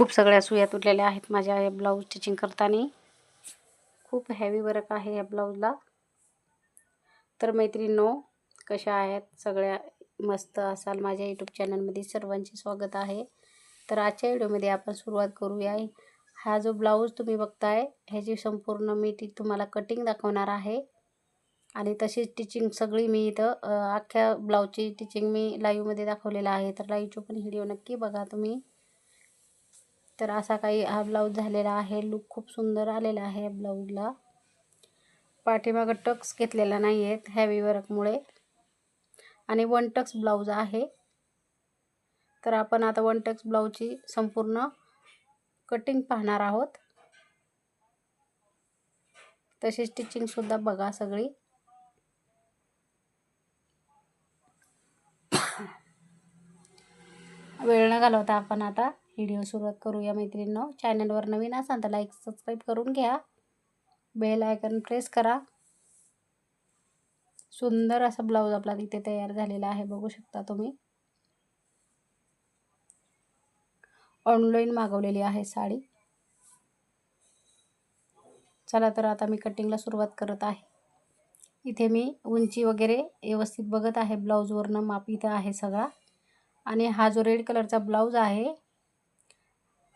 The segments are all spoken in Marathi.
खूप सगळ्या सुया तुटलेल्या आहेत माझ्या या ब्लाऊज स्टिचिंग करताना. खूप हॅवी वर्क आहे या ब्लाऊजला तर मैत्रिणो कशा आहेत? सगळ्या मस्त असाल माझ्या यूट्यूब चॅनलमध्ये सर्वांचे स्वागत आहे. तर आजच्या व्हिडिओमध्ये आपण सुरुवात करूया. हा जो ब्लाऊज तुम्ही बघताय ह्याची संपूर्ण मी ती तुम्हाला कटिंग दाखवणार आहे. आणि तशी स्टिचिंग सगळी मी इथं अख्ख्या ब्लाऊजची स्टिचिंग मी लाईव्हमध्ये दाखवलेलं आहे. तर लाईव्हची पण व्हिडिओ नक्की बघा तुम्ही. तर असा काही हा ब्लाऊज झालेला आहे. लुक खूप सुंदर आलेला आहे ब्लाऊजला पाठीमागं टक्स घेतलेला नाही आहेत हॅवी वर्कमुळे आणि वन टक्स ब्लाऊज आहे. तर आपण आता वन टक्स ब्लाऊजची संपूर्ण कटिंग पाहणार आहोत. तशी स्टिचिंगसुद्धा बघा सगळी. वेळ न घालवता आपण आता व्हिडिओ सुरुवात करूया मैत्रिणींनो. चॅनलवर नवीन असाल तर लाईक सबस्क्राईब करून घ्या. बेल आयकन प्रेस करा. सुंदर असा ब्लाऊज आपला तिथे तयार झालेला आहे बघू शकता तुम्ही. ऑनलाईन मागवलेली आहे साडी. चला तर आता मी कटिंगला सुरुवात करत आहे. इथे मी उंची वगैरे व्यवस्थित बघत आहे ब्लाऊजवरनं माप इथं आहे सगळा. आणि हा जो रेड कलरचा ब्लाऊज आहे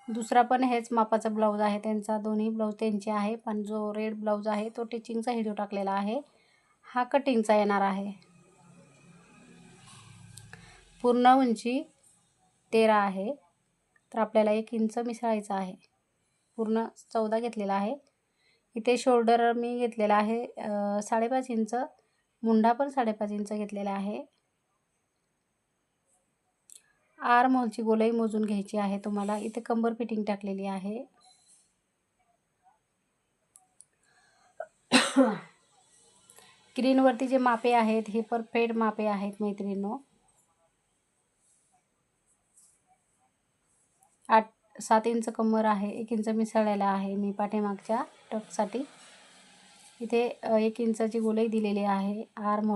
दुसरा पण हेच मापाचा ब्लाऊज आहे. त्यांचा दोन्ही ब्लाऊज त्यांचे आहे. पण जो रेड ब्लाऊज आहे तो टिचिंगचा व्हिडिओ टाकलेला आहे. हा कटिंगचा येणार आहे. पूर्ण उंची तेरा आहे. तर आपल्याला एक इंच मिसळायचं आहे. पूर्ण चौदा घेतलेला आहे. इथे शोल्डर मी घेतलेला आहे साडेपाच इंच. मुंडा पण साडेपाच इंच घेतलेला आहे. आर्म होलची गोलाई मोजून घ्यायची आहे तुम्हाला. इथे कंबर फिटिंग टाकलेली आहे. ग्रीनवरती जे मापे आहेत हे परफेक्ट मापे आहेत मैत्रिणीनो. आठ सात इंच कंबर आहे एक इंच मिसळलेला आहे मी पाठीमागच्या टकसाठी इथे एक इंचाची गोलाई दिलेली आहे आर्म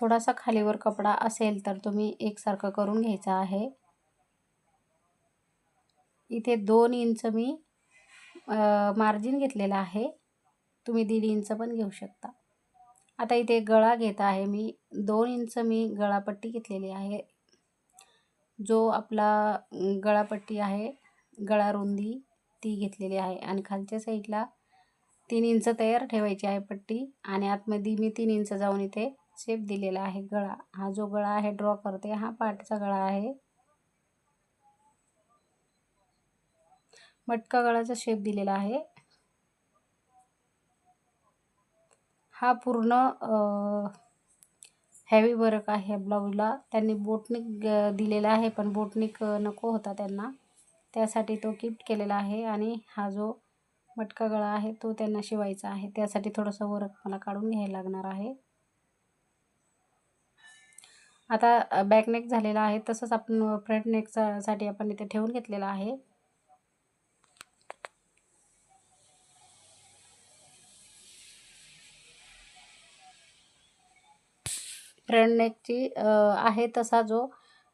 थोडासा खालीवर कपडा असेल तर तुम्ही एकसारखं करून घ्यायचा आहे. इथे दोन इंच मी मार्जिन घेतलेला आहे. तुम्ही दीड इंच पण घेऊ शकता. आता इथे गळा घेत आहे मी. दोन इंच मी गळापट्टी घेतलेली आहे. जो आपला गळापट्टी आहे गळा रुंदी ती घेतलेली आहे. आणि खालच्या साईडला तीन इंच तयार ठेवायची आहे पट्टी. आणि आतमध्ये मी तीन इंच जाऊन इथे शेप दिलेला आहे गळा. हा जो गळा आहे ड्रॉ करते हा पाठचा गळा आहे. मटका गळाचा शेप दिलेला आहे. हा पूर्ण हॅवी वर्क आहे ब्लाऊजला त्यांनी बोटनिक दिलेला आहे पण बोटनिक नको होता त्यांना. त्यासाठी तो गिफ्ट केलेला आहे आणि हा जो मटका गळा आहे तो त्यांना शिवायचा आहे. त्यासाठी थोडंसं वर्क मला काढून घ्यायला लागणार आहे. आता बॅकनेक झालेला आहे तसंच आपण फ्रंट नेकसाठी आपण इथे ठेवून घेतलेला आहे. फ्रंट नेकची आहे तसा जो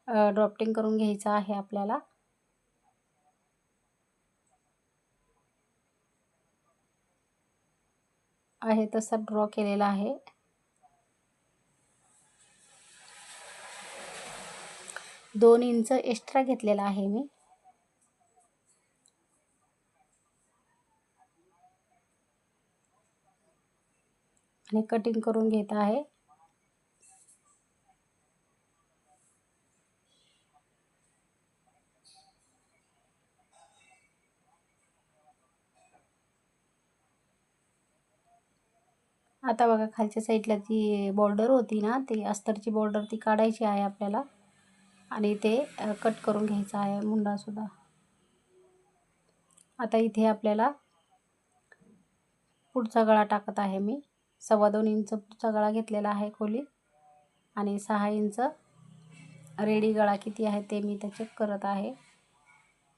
ड्रॉफ्टिंग करून घ्यायचा आहे आपल्याला. आहे तसा ड्रॉ केलेला आहे. दोन इंच एक्स्ट्रा घेतलेला आहे मी. आणि कटिंग करून घेत आहे. आता बघा खालच्या साईडला जी बॉर्डर होती ना ती अस्तरची बॉर्डर ती काढायची आहे आपल्याला. आणि ते कट करून घ्यायचा आहे मुंडासुद्धा. आता इथे आपल्याला पुढचा गळा टाकत आहे मी. सव्वा दोन इंच पुढचा गळा घेतलेला आहे खोली. आणि सहा इंच रेडी गळा किती आहे ते मी ते चेक करत आहे.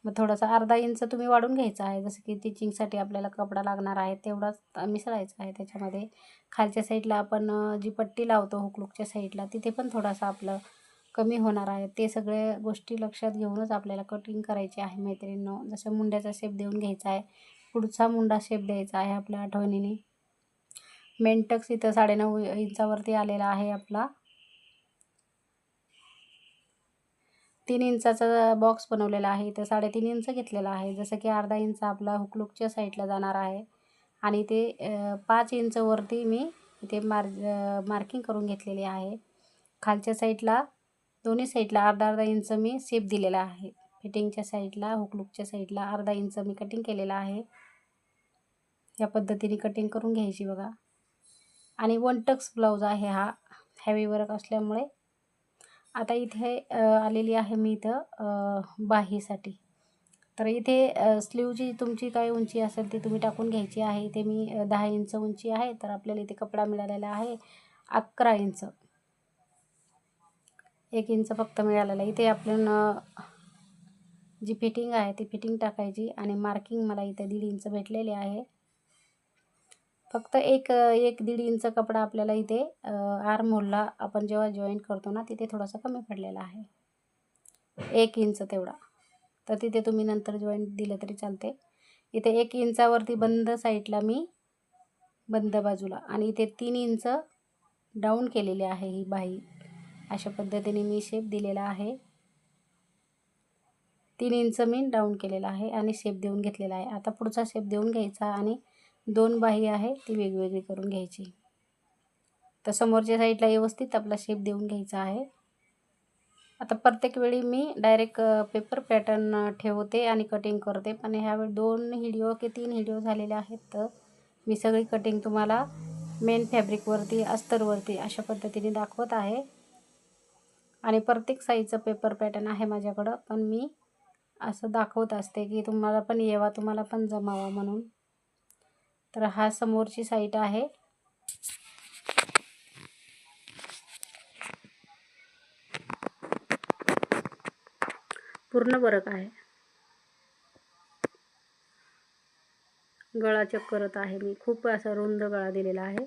मग थोडासा अर्धा इंच तुम्ही वाढून घ्यायचा आहे. जसं की टिचिंगसाठी आपल्याला कपडा लागणार आहे तेवढाच मिसळायचा आहे त्याच्यामध्ये. खालच्या साईडला आपण जी पट्टी लावतो हुकलूकच्या साईडला तिथे पण थोडासा आपलं कमी होणार आहे. ते सगळ्या गोष्टी लक्षात घेऊनच आपल्याला कटिंग करायची आहे मैत्रिणींनो. जसं मुंड्याचा शेप देऊन घ्यायचा आहे. पुढचा मुंडा शेप द्यायचा आहे आपल्या आठवणीने मेंटक्स इथं साडेनऊ इंचावरती आलेला आहे आपला. तीन इंचाचा बॉक्स बनवलेला आहे. इथं साडेतीन इंच घेतलेला आहे. जसं की अर्धा इंच आपला हुकलूकच्या साईडला जाणार आहे. आणि ते पाच इंचवरती मी इथे मार्ज मार्किंग करून घेतलेली आहे. खालच्या साईडला दोन्ही साईडला अर्धा अर्धा इंच मी शेप दिलेला आहे. फिटिंगच्या साईडला हुकलुकच्या साईडला अर्धा इंच मी कटिंग केलेलं आहे. या पद्धतीने कटिंग करून घ्यायची बघा. आणि वन टक्स ब्लाऊज आहे हा. हॅवी वर्क असल्यामुळे आता इथे आलेली आहे मी इथं बाहीसाठी. तर इथे स्लीवची तुमची काय उंची असेल ती तुम्ही टाकून घ्यायची आहे. इथे मी दहा इंच उंची आहे. तर आपल्याला इथे कपडा मिळालेला आहे अकरा इंच. एक इंच फक्त मिळालेला इथे आपण जी फिटिंग आहे ती फिटिंग टाकायची आणि मार्किंग मला इथे दीड इंच भेटलेले आहे. फक्त एक एक दीड इंच कपडा आपल्याला इथे आर्म होलला आपण जेव्हा जॉईंट करतो ना तिथे थोडासा कमी पडलेला आहे. एक इंच तेवढा. तर तिथे तुम्ही नंतर जॉईंट दिलं तरी चालते इथे एक इंचावरती बंद साईडला मी बंद बाजूला आणि इथे तीन इंच डाऊन केलेली आहे ही बाही अशा पद्धतीने मी शेप दिलेला आहे. तीन इंच मी डाऊन केलेला आहे आणि शेप देऊन घेतलेला आहे. आता पुढचा शेप देऊन घ्यायचा आणि दोन बाही आहे ती वेगवेगळी करून घ्यायची. तर समोरच्या साईडला व्यवस्थित आपला शेप देऊन घ्यायचा आहे. आता प्रत्येक वेळी मी डायरेक्ट पेपर पॅटर्न ठेवते आणि कटिंग करते. पण ह्यावेळी दोन हिडिओ की तीन हिडिओ झालेले आहेत तर मी सगळी कटिंग तुम्हाला मेन फॅब्रिकवरती अस्तरवरती अशा पद्धतीने दाखवत आहे. आणि प्रत्येक साईजचं पेपर पॅटर्न आहे माझ्याकडं. पण मी असं दाखवत असते की तुम्हाला पण येवा तुम्हाला पण जमावा म्हणून. तर हा समोरची साईट आहे. पूर्ण बरक आहे? गळा चेक करत आहे मी. खूप असा रुंद गळा दिलेला आहे.